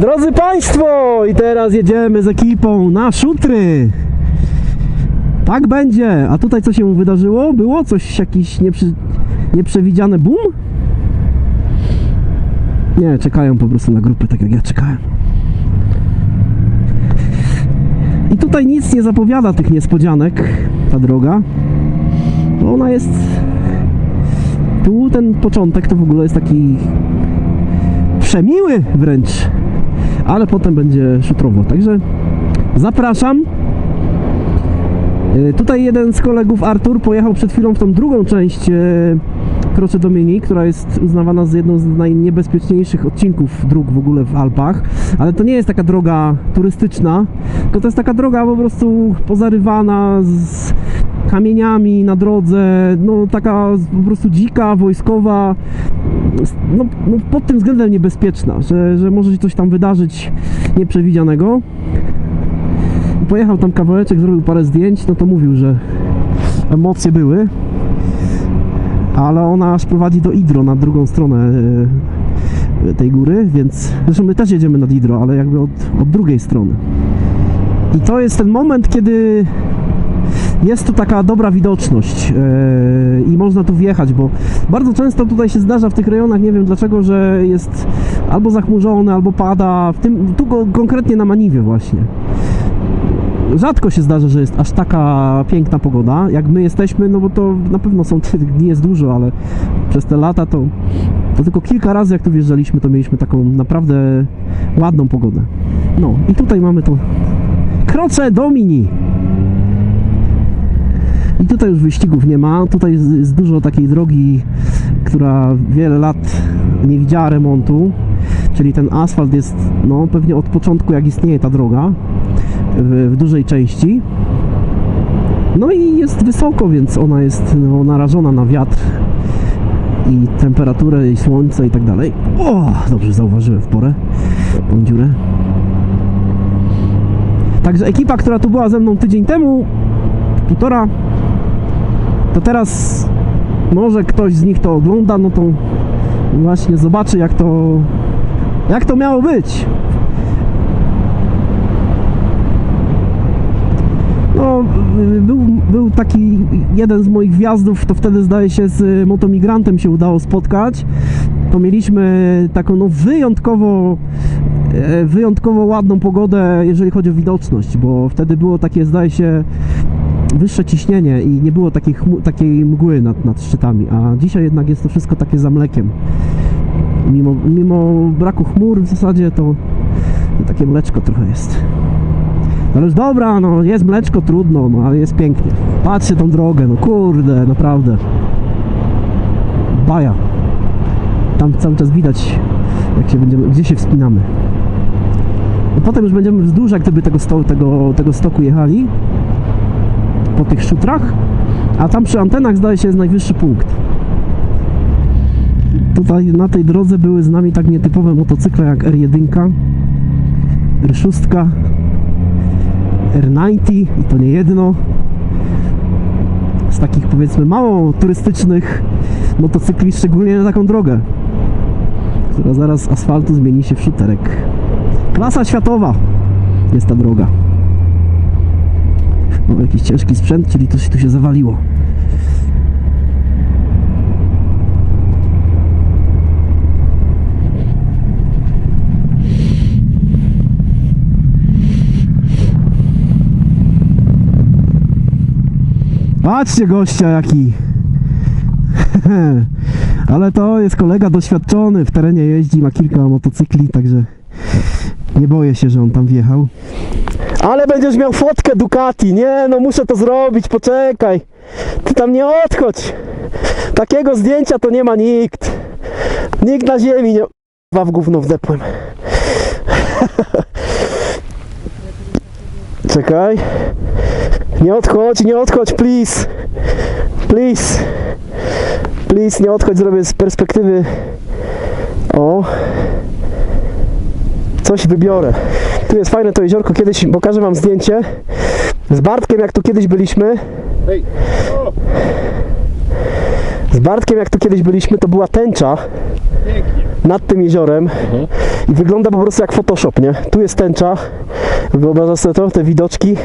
Drodzy Państwo, i teraz jedziemy z ekipą na szutry. Tak będzie. A tutaj co się wydarzyło? Było coś, jakiś nieprzy... nieprzewidziany boom? Nie, czekają po prostu na grupę, tak jak ja czekałem. I tutaj nic nie zapowiada tych niespodzianek, ta droga. Bo ona jest... Tu ten początek to w ogóle jest taki przemiły wręcz, ale potem będzie szutrowo, także zapraszam. E, Tutaj jeden z kolegów, Artur, pojechał przed chwilą w tą drugą część e, Croce Domini, która jest uznawana za jedną z najniebezpieczniejszych odcinków dróg w ogóle w Alpach, ale to nie jest taka droga turystyczna, tylko to jest taka droga po prostu pozarywana z kamieniami na drodze, no taka po prostu dzika, wojskowa, no, no pod tym względem niebezpieczna, że, że może się coś tam wydarzyć nieprzewidzianego. Pojechał tam kawałeczek, zrobił parę zdjęć, no to mówił, że emocje były, ale ona aż prowadzi do Idro, na drugą stronę e, tej góry, więc zresztą my też jedziemy nad Idro, ale jakby od, od drugiej strony. I to jest ten moment, kiedy jest tu taka dobra widoczność yy, i można tu wjechać, bo bardzo często tutaj się zdarza w tych rejonach, nie wiem dlaczego, że jest albo zachmurzone, albo pada, w tym, tu konkretnie na Maniwie właśnie. Rzadko się zdarza, że jest aż taka piękna pogoda, jak my jesteśmy, no bo to na pewno są tych dni jest dużo, ale przez te lata to, to tylko kilka razy jak tu wjeżdżaliśmy, to mieliśmy taką naprawdę ładną pogodę. No i tutaj mamy to Kroce Domini. I tutaj już wyścigów nie ma. Tutaj jest- dużo takiej drogi, która wiele lat nie widziała remontu. Czyli ten asfalt jest no, pewnie od początku, jak istnieje ta droga, w, w dużej części. No i jest wysoko, więc ona jest no, narażona na wiatr i temperaturę, i słońce i tak dalej. O, dobrze zauważyłem w porę tą dziurę. Także ekipa, która tu była ze mną tydzień temu, półtora, to teraz może ktoś z nich to ogląda, no to właśnie zobaczy jak to jak to miało być. No, był, był taki jeden z moich wjazdów, to wtedy zdaje się z motomigrantem się udało spotkać. To mieliśmy taką no wyjątkowo e, wyjątkowo ładną pogodę, jeżeli chodzi o widoczność, bo wtedy było takie, zdaje się, wyższe ciśnienie i nie było takiej, chmu- takiej mgły nad, nad szczytami, a dzisiaj jednak jest to wszystko takie za mlekiem. Mimo, mimo braku chmur w zasadzie to, to takie mleczko trochę jest. Ale już dobra, no jest mleczko, trudno, no ale jest pięknie. Patrzcie tą drogę, no kurde, naprawdę. Baja. Tam cały czas widać, jak się będziemy, gdzie się wspinamy. I potem już będziemy wzdłuż jak gdyby tego, sto, tego, tego stoku jechali po tych szutrach, a tam przy antenach zdaje się jest najwyższy punkt. Tutaj na tej drodze były z nami tak nietypowe motocykle jak R1, R6, R90 i to nie jedno. Z takich powiedzmy mało turystycznych motocykli, szczególnie na taką drogę, która zaraz z asfaltu zmieni się w szuterek. Klasa światowa jest ta droga. Mamy jakiś ciężki sprzęt, czyli to się tu się zawaliło. Patrzcie gościa jaki. Ale to jest kolega doświadczony, w terenie jeździ, ma kilka motocykli, także nie boję się, że on tam wjechał. Ale będziesz miał fotkę Ducati. Nie, no muszę to zrobić, poczekaj. Ty tam nie odchodź. Takiego zdjęcia to nie ma nikt. Nikt na ziemi nie... Dwa w gówno wdepłem. Czekaj. Nie odchodź, nie odchodź, please. Please. Please, nie odchodź, zrobię z perspektywy. O. Coś wybiorę. Tu jest fajne to jeziorko, kiedyś pokażę wam zdjęcie z Bartkiem, jak tu kiedyś byliśmy. Z Bartkiem, jak tu kiedyś byliśmy, to była tęcza nad tym jeziorem i wygląda po prostu jak Photoshop, nie? Tu jest tęcza, wyobrażasz sobie to, te widoczki.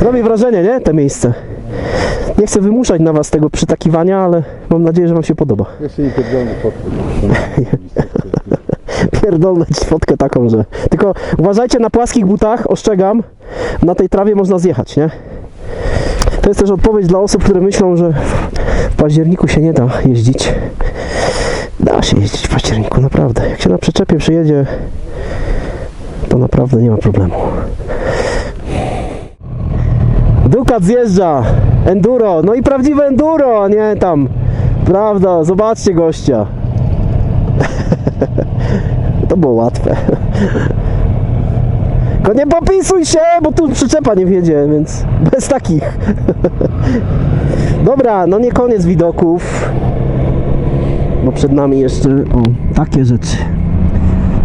Robi wrażenie, nie? Te miejsce. Nie chcę wymuszać na Was tego przytakiwania, ale mam nadzieję, że Wam się podoba. Się nie pierdolę fotkę. Pierdolnę ci fotkę taką, że... Tylko uważajcie na płaskich butach, ostrzegam, na tej trawie można zjechać, nie? To jest też odpowiedź dla osób, które myślą, że w październiku się nie da jeździć. Da się jeździć w październiku, naprawdę. Jak się na przyczepie przyjedzie, to naprawdę nie ma problemu. Dukat zjeżdża, enduro, no i prawdziwe enduro, a nie tam, prawda, zobaczcie gościa. To było łatwe. Tylko nie popisuj się, bo tu przyczepa nie wjedzie, więc bez takich. Dobra, no nie koniec widoków. Bo przed nami jeszcze o, takie rzeczy.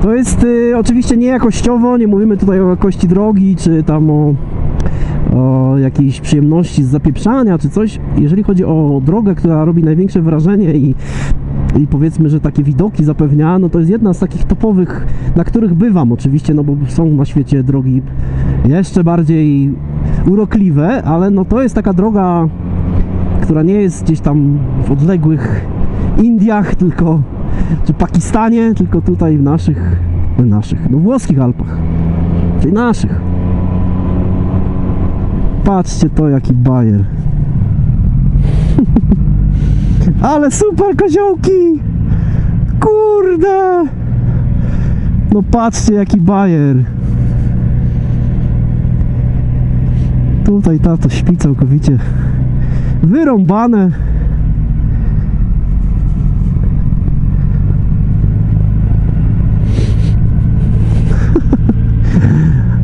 To jest y, oczywiście nie jakościowo, nie mówimy tutaj o jakości drogi, czy tam o, o jakiejś przyjemności z zapieprzania, czy coś. Jeżeli chodzi o drogę, która robi największe wrażenie i i powiedzmy, że takie widoki zapewnia, no to jest jedna z takich topowych, na których bywam oczywiście, no bo są na świecie drogi jeszcze bardziej urokliwe, ale no to jest taka droga, która nie jest gdzieś tam w odległych Indiach, tylko czy Pakistanie, tylko tutaj w naszych, w naszych, no włoskich Alpach, czyli naszych. Patrzcie to jaki bajer. Ale super koziołki! Kurde! No patrzcie jaki bajer. Tutaj tato śpi całkowicie wyrąbane.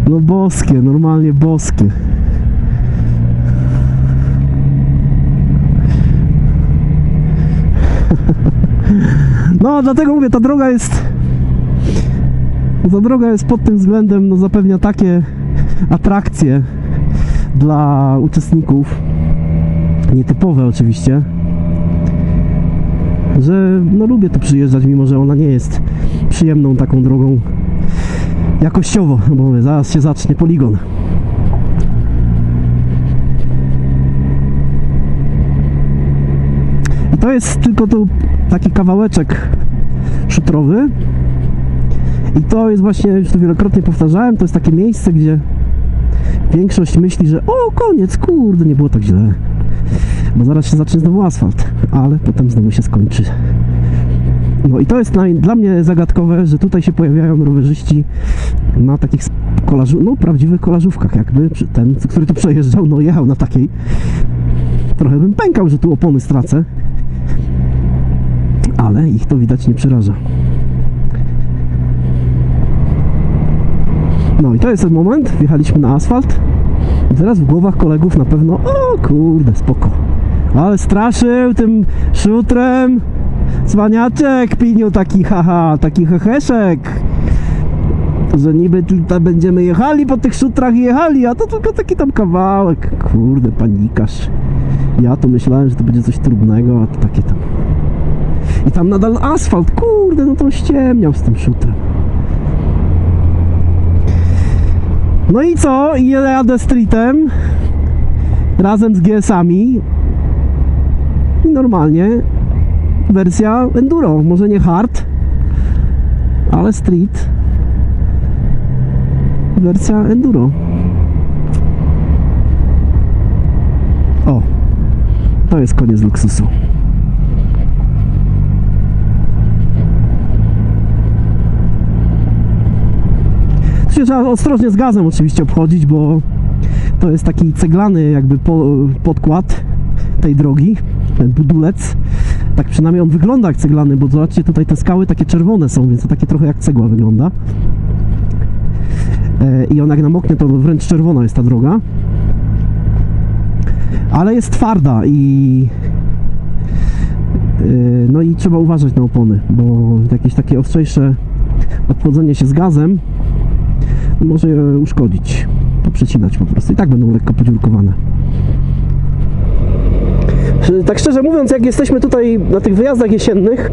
No boskie, normalnie boskie. No, dlatego mówię, ta droga jest. Ta droga jest pod tym względem, no zapewnia takie atrakcje dla uczestników. Nietypowe oczywiście. Że no lubię tu przyjeżdżać, mimo że ona nie jest przyjemną taką drogą jakościowo, bo mówię, zaraz się zacznie poligon. To jest tylko tu taki kawałeczek szutrowy. I to jest właśnie, już to wielokrotnie powtarzałem, to jest takie miejsce, gdzie większość myśli, że o, koniec, kurde, nie było tak źle. Bo zaraz się zacznie znowu asfalt, ale potem znowu się skończy. No i to jest naj, dla mnie zagadkowe, że tutaj się pojawiają rowerzyści na takich kolażu, no prawdziwych kolażówkach, jakby ten, który tu przejeżdżał, no jechał na takiej. Trochę bym pękał, że tu opony stracę ale ich to widać nie przeraża. No i to jest ten moment, wjechaliśmy na asfalt i teraz w głowach kolegów na pewno, o kurde, spoko. Ale straszył tym szutrem cwaniaczek, piniu taki haha, taki heheszek. Że niby tutaj będziemy jechali po tych szutrach jechali, a to tylko taki tam kawałek. Kurde, panikasz. Ja to myślałem, że to będzie coś trudnego, a to takie tam. I tam nadal asfalt, kurde, no to ściemniał z tym szutrem. No i co? I jadę streetem razem z GS-ami i normalnie wersja enduro, może nie hard, ale street wersja enduro. O, to jest koniec luksusu. Się trzeba ostrożnie z gazem oczywiście obchodzić, bo to jest taki ceglany jakby po, podkład tej drogi, ten budulec. Tak przynajmniej on wygląda jak ceglany, bo zobaczcie tutaj te skały takie czerwone są, więc to takie trochę jak cegła wygląda. E, I on jak namoknie, to wręcz czerwona jest ta droga. Ale jest twarda i e, no i trzeba uważać na opony, bo jakieś takie ostrzejsze obchodzenie się z gazem może je uszkodzić, poprzecinać po prostu. I tak będą lekko podziurkowane. Tak szczerze mówiąc, jak jesteśmy tutaj na tych wyjazdach jesiennych,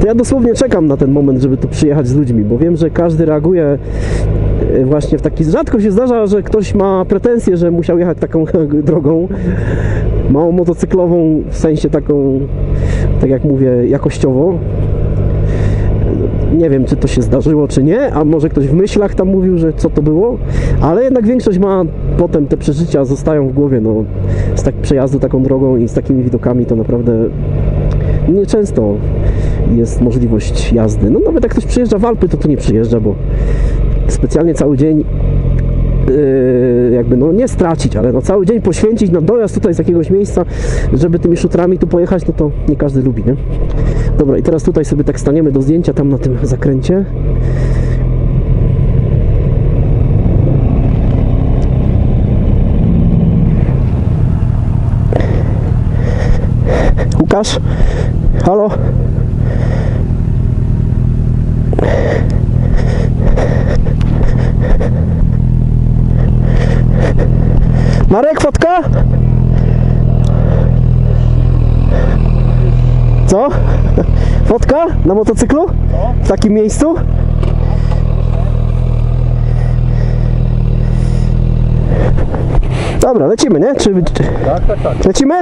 to ja dosłownie czekam na ten moment, żeby tu przyjechać z ludźmi, bo wiem, że każdy reaguje e, właśnie w taki... Rzadko się zdarza, że ktoś ma pretensję, że musiał jechać taką drogą małą motocyklową, w sensie taką, tak jak mówię, jakościowo. Nie wiem, czy to się zdarzyło, czy nie, a może ktoś w myślach tam mówił, że co to było, ale jednak większość ma potem te przeżycia, zostają w głowie, no, z tak przejazdu taką drogą i z takimi widokami to naprawdę nieczęsto jest możliwość jazdy. No nawet jak ktoś przyjeżdża w Alpy, to tu nie przyjeżdża, bo specjalnie cały dzień jakby no nie stracić, ale no cały dzień poświęcić na dojazd tutaj z jakiegoś miejsca, żeby tymi szutrami tu pojechać, no to nie każdy lubi, nie? Dobra, i teraz tutaj sobie tak staniemy do zdjęcia tam na tym zakręcie. Łukasz? Halo? Marek, fotka? Co? Fotka? Na motocyklu? W takim miejscu? Dobra, lecimy, nie? Czy, czy Tak, tak, tak. lecimy?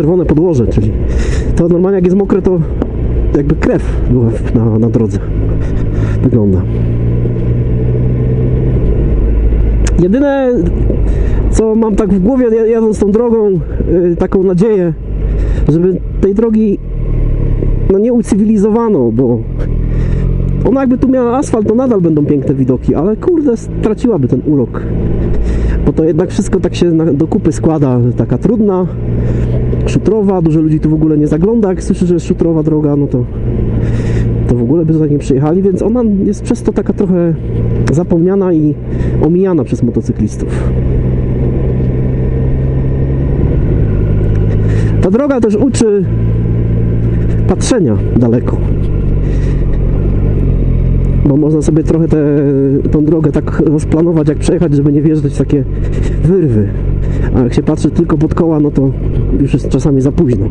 Czerwone podłoże, czyli to normalnie jak jest mokre, to jakby krew na, na drodze. Wygląda. Jedyne, co mam tak w głowie, ja- jadąc tą drogą, yy, taką nadzieję, żeby tej drogi no nie ucywilizowano, bo ona jakby tu miała asfalt, to nadal będą piękne widoki, ale kurde, straciłaby ten urok. Bo to jednak wszystko tak się na, do kupy składa, taka trudna, szutrowa, dużo ludzi tu w ogóle nie zagląda, jak słyszy, że jest szutrowa droga, no to to w ogóle by tutaj nie przyjechali, więc ona jest przez to taka trochę zapomniana i omijana przez motocyklistów. Ta droga też uczy patrzenia daleko. Bo można sobie trochę tę drogę tak rozplanować, jak przejechać, żeby nie wjeżdżać w takie wyrwy. A jak się patrzy tylko pod koła, no to już jest czasami za późno.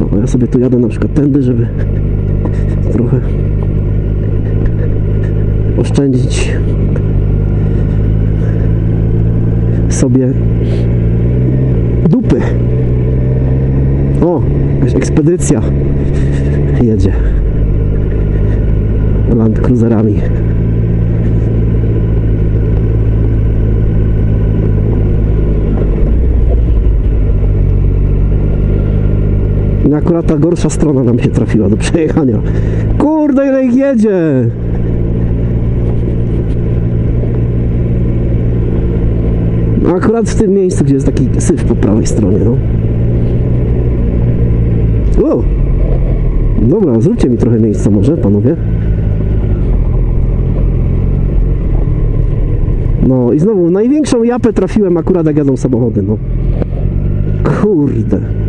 No, ja sobie tu jadę na przykład tędy, żeby trochę oszczędzić sobie dupy. O, jakaś ekspedycja jedzie Land Cruiserami. Akurat ta gorsza strona nam się trafiła do przejechania. Kurde, ile ich jedzie! Akurat w tym miejscu, gdzie jest taki syf po prawej stronie, no. O! Dobra, zróbcie mi trochę miejsca może, panowie. No i znowu, największą japę trafiłem akurat jak jadą samochody, no. Kurde.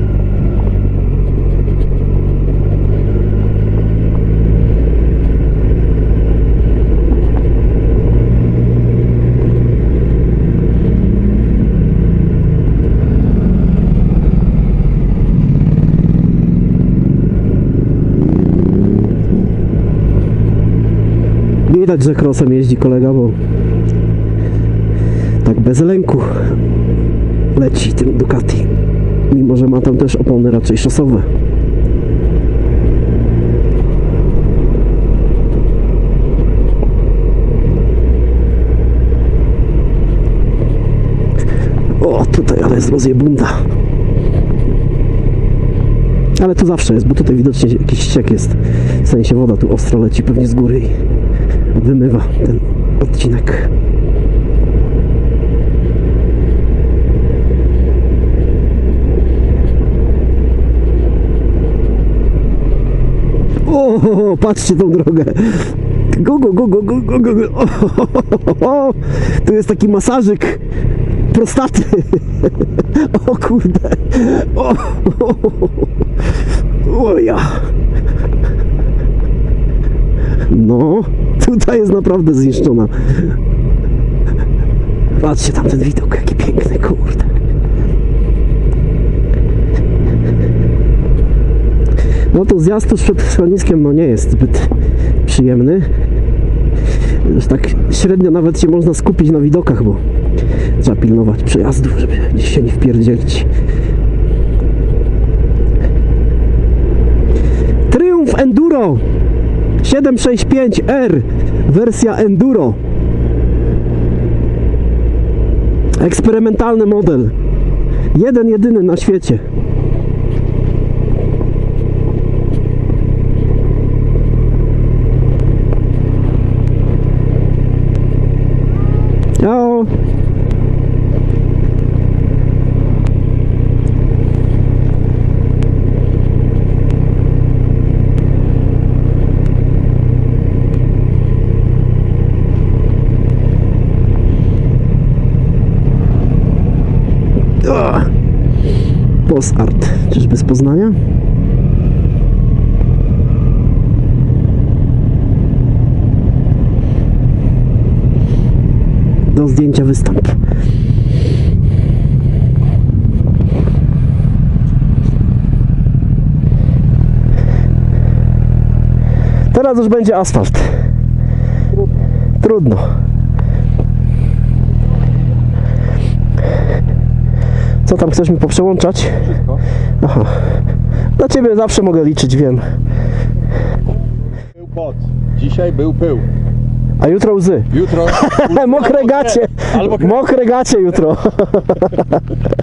Widać, że krosem jeździ kolega, bo tak bez lęku leci tym Ducati. Mimo, że ma tam też opony raczej szosowe. O, tutaj ale jest rozjebunda. Ale to zawsze jest, bo tutaj widocznie jakiś ściek jest. W sensie woda tu ostro leci pewnie z góry wymywa ten odcinek. O, patrzcie tą drogę. Go, go, go, go, go, go, go. O, tu jest taki masażyk prostaty. O kurde. O, o, o, o ja. No, tutaj jest naprawdę zniszczona. Patrzcie tam ten widok, jaki piękny, kurde. No to zjazd tuż przed schroniskiem no nie jest zbyt przyjemny. Już tak średnio nawet się można skupić na widokach, bo trzeba pilnować przejazdów, żeby gdzieś się nie wpierdzielić. Triumph Enduro 765R wersja Enduro. Eksperymentalny model. Jeden jedyny na świecie Postart. Czyżby z Poznania? Do zdjęcia występ. Teraz już będzie asfalt. Trudno. Co tam chcesz mi poprzełączać? Wszystko. Aha. Na ciebie zawsze mogę liczyć, wiem. Był pot. Dzisiaj był pył. A jutro łzy. Jutro... Mokre gacie. Albo Mokre gacie jutro.